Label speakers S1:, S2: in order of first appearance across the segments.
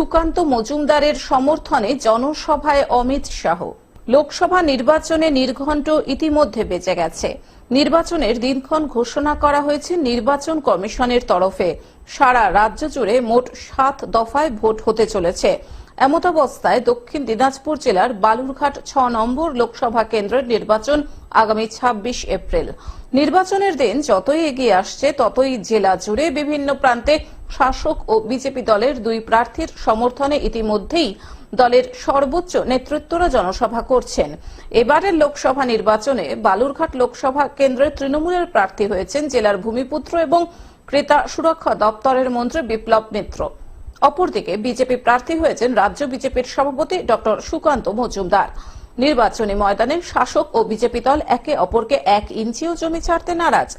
S1: সুকান্ত মজুমদারের সমর্থনে জনসভায় অমিত শাহ। লোকসভা নির্বাচনে নির্ঘণ্ট ইতিমধ্যে বেঁচে গেছে। নির্বাচনের দিনক্ষণ ঘোষণা করা হয়েছে নির্বাচন কমিশনের তরফে। সারা রাজ্য জুড়ে মোট সাত দফায় ভোট হতে চলেছে। এমতাবস্থায় দক্ষিণ দিনাজপুর জেলার বালুরঘাট ছ নম্বর লোকসভা কেন্দ্রের নির্বাচন আগামী ২৬ এপ্রিল। নির্বাচনের দিন যতই এগিয়ে আসছে, ততই জেলা জুড়ে বিভিন্ন প্রান্তে শাসক ও বিজেপি দলের দুই প্রার্থীর সমর্থনে ইতিমধ্যেই দলের সর্বোচ্চ নেতৃত্বরা জনসভা করছেন। এবারের লোকসভা নির্বাচনে বালুরঘাট লোকসভা কেন্দ্রের তৃণমূলের প্রার্থী হয়েছেন জেলার ভূমিপুত্র এবং ক্রেতা সুরক্ষা দপ্তরের মন্ত্রী বিপ্লব মিত্র। অপরদিকে বিজেপি প্রার্থী হয়েছেন রাজ্য বিজেপির সভাপতি ডক্টর সুকান্ত মজুমদার। নির্বাচনী ময়দানে শাসক ও বিজেপি দল একে অপরকে এক ইঞ্চিও জমি ছাড়তে নারাজ।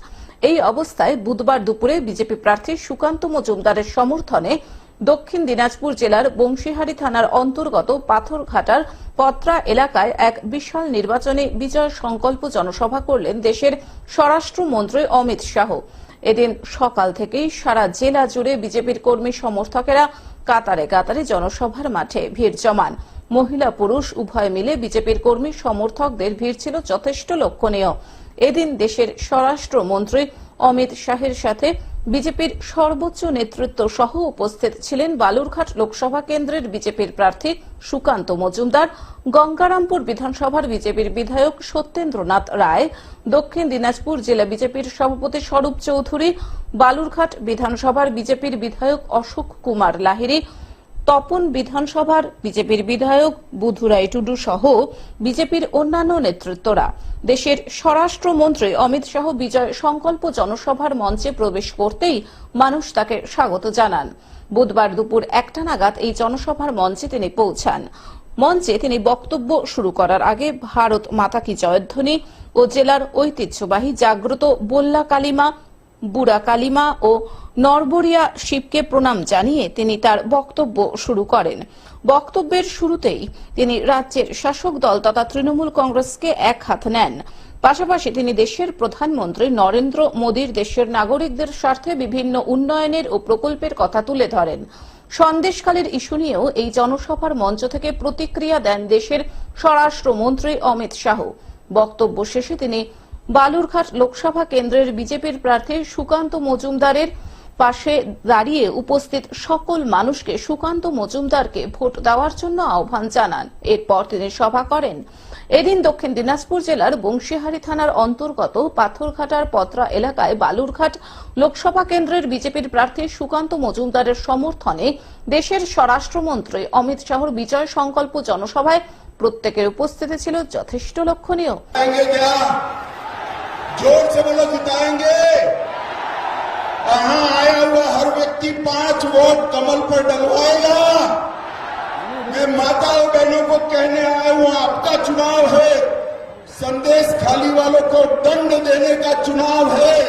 S1: এই অবস্থায় বুধবার দুপুরে বিজেপি প্রার্থী সুকান্ত মজুমদারের সমর্থনে দক্ষিণ দিনাজপুর জেলার বংশীহারি থানার অন্তর্গত পাথরঘাটার পত্রা এলাকায় এক বিশাল নির্বাচনে বিজয় সংকল্প জনসভা করলেন দেশের স্বরাষ্ট্রমন্ত্রী অমিত শাহ। এদিন সকাল থেকেই সারা জেলা জুড়ে বিজেপির কর্মী সমর্থকেরা কাতারে কাতারে জনসভার মাঠে ভিড় জমান। মহিলা পুরুষ উভয় মিলে বিজেপির কর্মী সমর্থকদের ভিড় ছিল যথেষ্ট লক্ষণীয়। এদিন দেশের স্বরাষ্ট্রমন্ত্রী অমিত শাহের সাথে বিজেপির সর্বোচ্চ নেতৃত্ব সহ উপস্থিত ছিলেন বালুরঘাট লোকসভা কেন্দ্রের বিজেপির প্রার্থী সুকান্ত মজুমদার, গঙ্গারামপুর বিধানসভার বিজেপির বিধায়ক সত্যেন্দ্রনাথ রায়, দক্ষিণ দিনাজপুর জেলা বিজেপির সভাপতি স্বরূপ চৌধুরী, বালুরঘাট বিধানসভার বিজেপির বিধায়ক অশোক কুমার লাহিড়ী তপন বিধানসভার বিজেপির বিধায়ক বুধুরাই টুডু সহ বিজেপির অন্যান্য নেতৃত্বরা। দেশের স্বরাষ্ট্রমন্ত্রী অমিত শাহ বিজয় সংকল্প জনসভার মঞ্চে প্রবেশ করতেই মানুষ তাকে স্বাগত জানান। বুধবার দুপুর একটা নাগাদ এই জনসভার মঞ্চে তিনি পৌঁছান। মঞ্চে তিনি বক্তব্য শুরু করার আগে ভারত মাতা কি জয়ধ্বনি ও জেলার ঐতিহ্যবাহী জাগ্রত বল্লা কালিমা বুড়া কালিমা ও নরবরিয়া শিবকে প্রণাম জানিয়ে তিনি তার বক্তব্য শুরু করেন। বক্তব্যের শুরুতেই তিনি রাজ্যের শাসক দল তথা তৃণমূল কংগ্রেসকে এক হাত নেন। পাশাপাশি তিনি দেশের প্রধানমন্ত্রী নরেন্দ্র মোদীর দেশের নাগরিকদের স্বার্থে বিভিন্ন উন্নয়নের ও প্রকল্পের কথা তুলে ধরেন। সন্দেশকালের ইস্যু নিয়েও এই জনসভার মঞ্চ থেকে প্রতিক্রিয়া দেন দেশের স্বরাষ্ট্রমন্ত্রী অমিত শাহ। বক্তব্য শেষে তিনি বালুরঘাট লোকসভা কেন্দ্রের বিজেপির প্রার্থী সুকান্ত মজুমদারের পাশে দাঁড়িয়ে উপস্থিত সকল মানুষকে সুকান্ত মজুমদারকে ভোট দেওয়ার জন্য আহ্বান জানান। এরপর তিনি সভা করেন। এদিন দক্ষিণ দিনাজপুর জেলার বংশীহারি থানার অন্তর্গত পাথরঘাটার পত্রা এলাকায় বালুরঘাট লোকসভা কেন্দ্রের বিজেপির প্রার্থী সুকান্ত মজুমদারের সমর্থনে দেশের স্বরাষ্ট্রমন্ত্রী অমিত শাহর বিজয় সংকল্প জনসভায় প্রত্যেকের উপস্থিতি ছিল যথেষ্ট লক্ষণীয়।
S2: ज़ोर से बोलो जिताएँगे यहाँ आया हुआ हर व्यक्ति पाँच वोट कमल पर डलवाएगा। मैं माता और बहनों को कहने आया हूँ, आपका चुनाव है। संदेश खाली वालों को दंड देने का चुनाव है।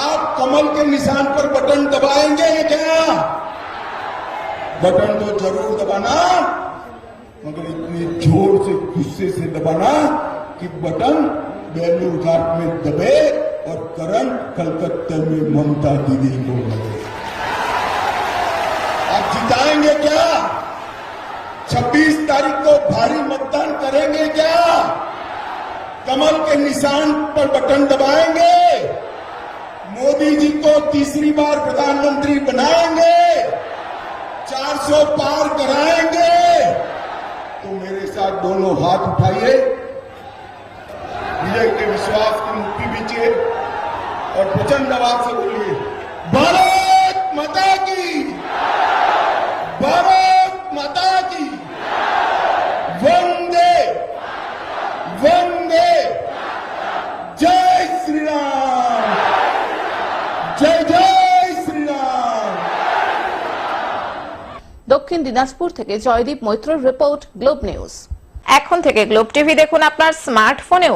S2: आप कमल के निशान पर बटन दबाएँगे क्या? बटन तो ज़रूर दबाना, मगर इतने ज़ोर से, गुस्से से दबाना कि बटन बेलूर घाट में दबे और करंट कलकत्ते में ममता दीदी को लगे आप जिताएँगे क्या? 26 तारीख को भारी मतदान करेंगे क्या? कमल के निशान पर बटन दबाएँगे। मोदी जी को तीसरी बार प्रधानमंत्री बनाएँगे। 400 पार कराएँगे। तो मेरे साथ दोनों हाथ उठाइए। विजय के विश्वास की मुक्ति बीचिए और प्रचंड आवाज से बोलिए भारत माता की भारत माता की वंदे वंदे जय श्री राम जय जय श्री राम
S1: দক্ষিণ দিনাজপুর থেকে জয়দীপ মৈত্রর রিপোর্ট গ্লোব নিউজ এখন থেকে গ্লোব টিভি দেখুন আপনার স্মার্টফোনেও